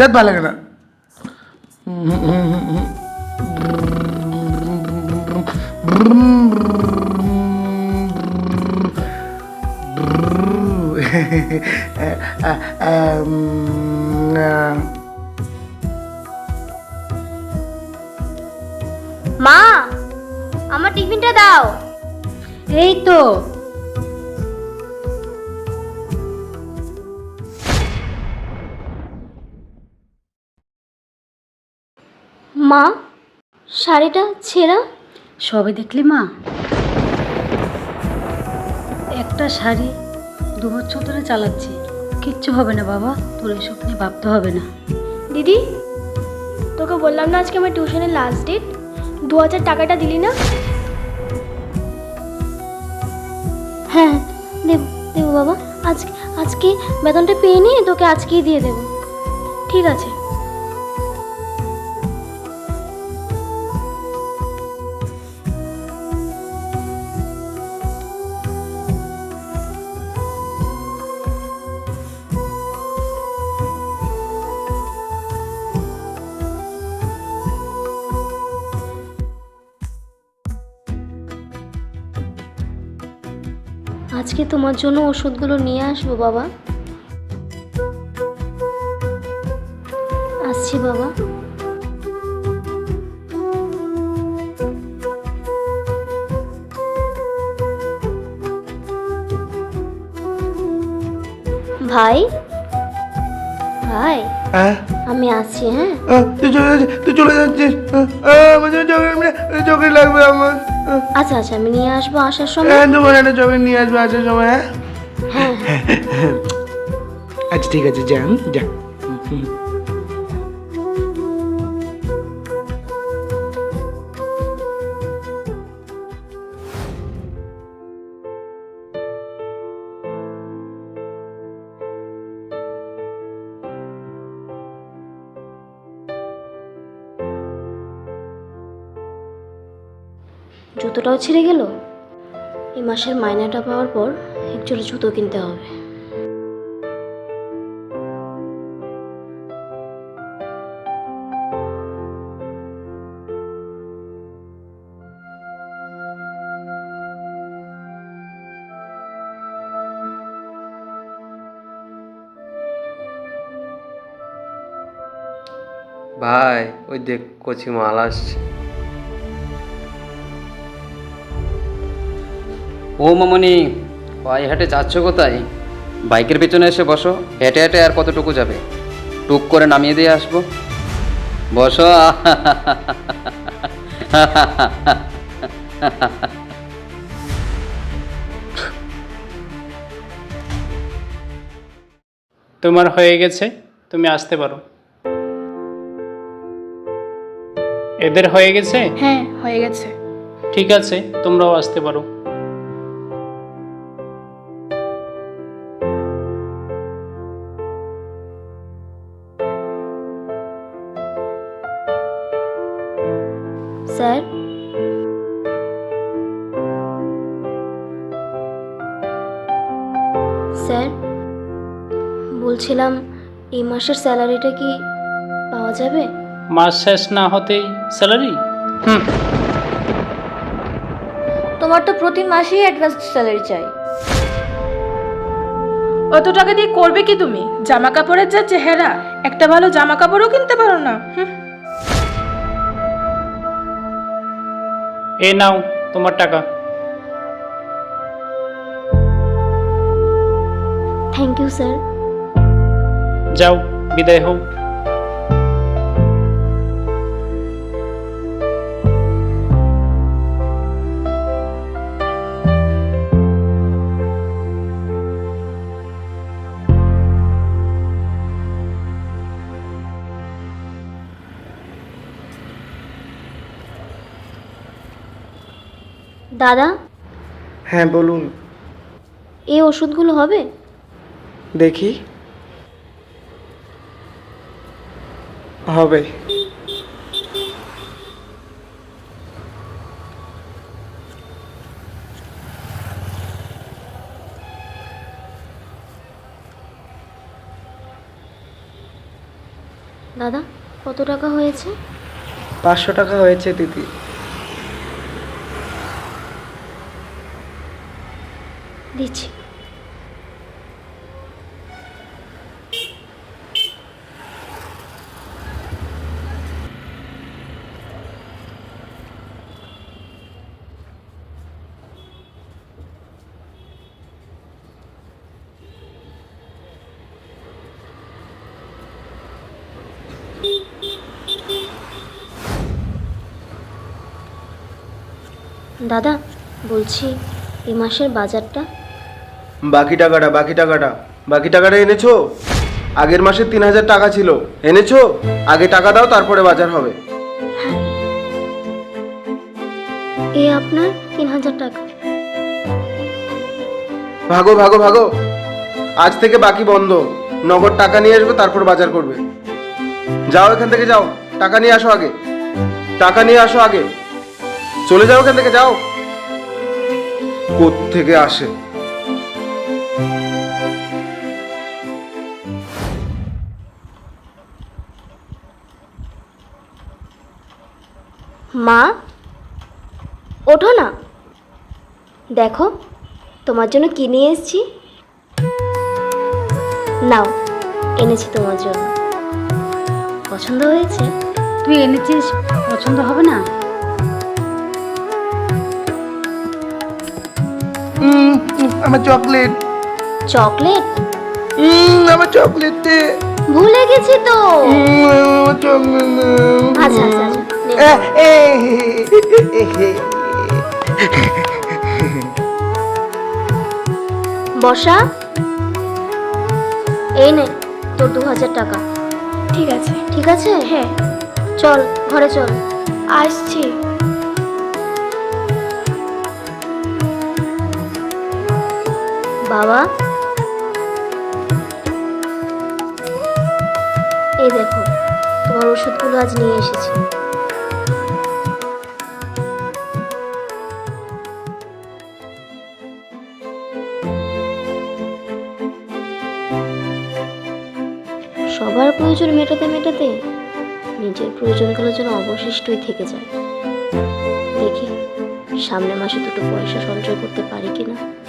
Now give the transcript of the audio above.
দেখ ভালো লাগে না মা আমার টিফিনটা দাও। এই তো। মা শাড়িটা ছেঁড়া। সবে দেখলি মা? একটা শাড়ি দু বছর ধরে চালাচ্ছি। কিচ্ছু হবে না বাবা তোর এসব নিয়ে ভাবতে হবে না। দিদি তোকে বললাম না আজকে আমার টিউশনের লাস্ট ডেট দু হাজার টাকাটা দিলি না? হ্যাঁ দেব দেবো বাবা আজকে আজকে বেতনটা পেয়ে নিয়ে তোকে আজকেই দিয়ে দেবো। ঠিক আছে। আজকে তোমার জন্য ওষুধগুলো নিয়ে আসব বাবা। আসছি বাবা। ভাই? ভাই? হ্যাঁ? আমি আসছি হ্যাঁ? তুই চলে যাচ্ছিস তুই চলে যাচ্ছিস। আমার চকলেট লাগবে আমার। আচ্ছা আচ্ছা আমি নিয়ে আসব আসার সময়? হ্যাঁ তোমার একটা চকলেট নিয়ে আসব আসার সময় হ্যাঁ? হ্যাঁ আচ্ছা ঠিক আছে যা হুম, যা জুতোটাও ছিঁড়ে গেল? এই মাসের মাইনাটা পাওয়ার পর একজোড়া জুতো কিনতে হবে। ভাই, ওই দেখ কচি মাল আসছে। ও মামনি পায়ে হেঁটে যাচ্ছ কোথায়? বাইকের পেছনে এসে বসো হেঁটে হেঁটে আর কতটুকু যাবে? টুক করে নামিয়ে দিয়ে আসব। বসো। তোমার হয়ে গেছে তুমি আসতে পারো। এদের হয়ে গেছে? হ্যাঁ হয়ে গেছে। ঠিক আছে তোমরাও আসতে পারো। স্যার। স্যার বলছিলাম এই মাসের স্যালারিটা কি পাওয়া যাবে? মাস শেষ না হতেই স্যালারি? হুম। তোমার তো প্রতি মাসেই অ্যাডভান্স স্যালারি চাই। অত টাকা দিয়ে করবে কি তুমি? জামা কাপড়ের যা চেহারা একটা ভালো জামা কাপড়ও কিনতে পারো না। হুম। এ নাও তোমার টাকা থ্যাংক ইউ স্যার যাও বিদায় হও দাদা? হ্যাঁ বলুন। এই ওষুধগুলো হবে? দেখি। হবে। দাদা কত টাকা হয়েছে? পাঁচশো টাকা হয়েছে দিদি। দিচ্ছি। দাদা বলছি এই মাসের বাজারটা বাকি টাকাটা বাকি টাকাটা। বাকি টাকাটা এনেছো? আগের মাসে তিন হাজার টাকা ছিল। এনেছো? আগে টাকা দাও তারপরে বাজার হবে। এ আপনার তিন হাজার টাকা। ভাগো ভাগো ভাগো। আজ থেকে বাকি বন্ধ। নগদ টাকা নিয়ে আসবে তারপর বাজার করবে। যাও এখান থেকে যাও। টাকা নিয়ে আসো আগে। টাকা নিয়ে আসো আগে। চলে যাও এখান থেকে যাও। থেকে আসে? মা ওঠো না। দেখো তোমার জন্য কি নিয়ে এসেছি? নাও এনেছি তোমার জন্য। পছন্দ হয়েছে? তুই এনেছিস পছন্দ হবে না? উম, উম, আমার চকলেট। চকলেট? উম, আমার চকলেট। দে ভুলে গেছি তো। উম, আমার চকলেট। দে। আচ্ছা আচ্ছা আচ্ছা। বর্ষা? এই নে তোর দু হাজার টাকা। ঠিক আছে। ঠিক আছে? হ্যাঁ। চল ঘরে চল। আসছি। বাবা? এই দেখো তোমার ওষুধগুলো আজ নিয়ে এসেছি। সবার প্রয়োজন মেটাতে মেটাতে নিজের প্রয়োজনগুলো যেন অবশিষ্টই থেকে যায়। দেখি সামনে মাসে দুটো পয়সা সঞ্চয় করতে পারি কিনা। না